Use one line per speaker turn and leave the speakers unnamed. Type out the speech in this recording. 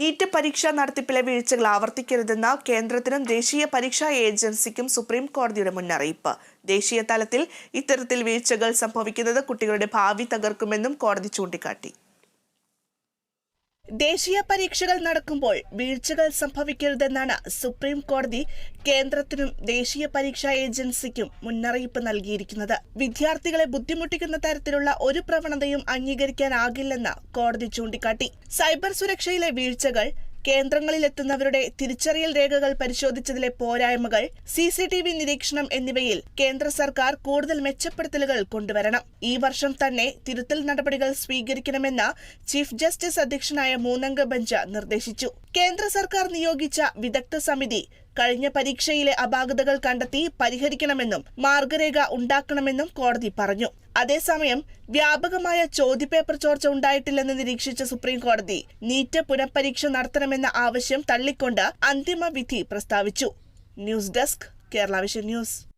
NEET പരീക്ഷാ നടത്തിപ്പിലെ വീഴ്ചകൾ ആവർത്തിക്കരുതെന്ന കേന്ദ്രത്തിനും ദേശീയ പരീക്ഷാ ഏജൻസിക്കും സുപ്രീം കോടതിയുടെ മുന്നറിയിപ്പ്. ദേശീയ തലത്തിൽ ഇത്തരത്തിൽ വീഴ്ചകൾ സംഭവിക്കുന്നത് കുട്ടികളുടെ ഭാവി തകർക്കുമെന്നും കോടതി ചൂണ്ടിക്കാട്ടി. ദേശീയ പരീക്ഷകൾ നടക്കുമ്പോൾ വീഴ്ചകൾ സംഭവിക്കരുതെന്നാണ് സുപ്രീം കോടതി കേന്ദ്രത്തിനും ദേശീയ പരീക്ഷാ ഏജൻസിക്കും മുന്നറിയിപ്പ് നൽകിയിരിക്കുന്നത്. വിദ്യാർത്ഥികളെ ബുദ്ധിമുട്ടിക്കുന്ന തരത്തിലുള്ള ഒരു പ്രവണതയും അംഗീകരിക്കാനാകില്ലെന്ന് കോടതി ചൂണ്ടിക്കാട്ടി. സൈബർ സുരക്ഷയിലെ വീഴ്ചകൾ കേന്ദ്രങ്ങളിലെത്തുന്നവരുടെ തിരിച്ചറിയൽ രേഖകൾ പരിശോധിച്ചതിലെ പോരായ്മകൾ സി സി ടി വി നിരീക്ഷണം എന്നിവയിൽ കേന്ദ്ര സർക്കാർ കൂടുതൽ മെച്ചപ്പെടുത്തലുകൾ കൊണ്ടുവരണം. ഈ വർഷം തന്നെ തിരുത്തൽ നടപടികൾ സ്വീകരിക്കണമെന്ന് ചീഫ് ജസ്റ്റിസ് അധ്യക്ഷനായ മൂന്നംഗ ബെഞ്ച് നിർദ്ദേശിച്ചു. കേന്ദ്ര സർക്കാർ നിയോഗിച്ച വിദഗ്ധ സമിതി കഴിഞ്ഞ പരീക്ഷയിലെ അപാകതകൾ കണ്ടെത്തി പരിഹരിക്കണമെന്നും മാർഗരേഖ ഉണ്ടാക്കണമെന്നും കോടതി പറഞ്ഞു. അതേസമയം വ്യാപകമായ ചോദ്യപേപ്പർ ചോർച്ച ഉണ്ടായിട്ടില്ലെന്ന് നിരീക്ഷിച്ച സുപ്രീം കോടതി നീറ്റ് പുനഃപരീക്ഷ നടത്തണമെന്ന ആവശ്യം തള്ളിക്കൊണ്ട് അന്തിമ വിധി പ്രസ്താവിച്ചു. News desk Kerala vision news.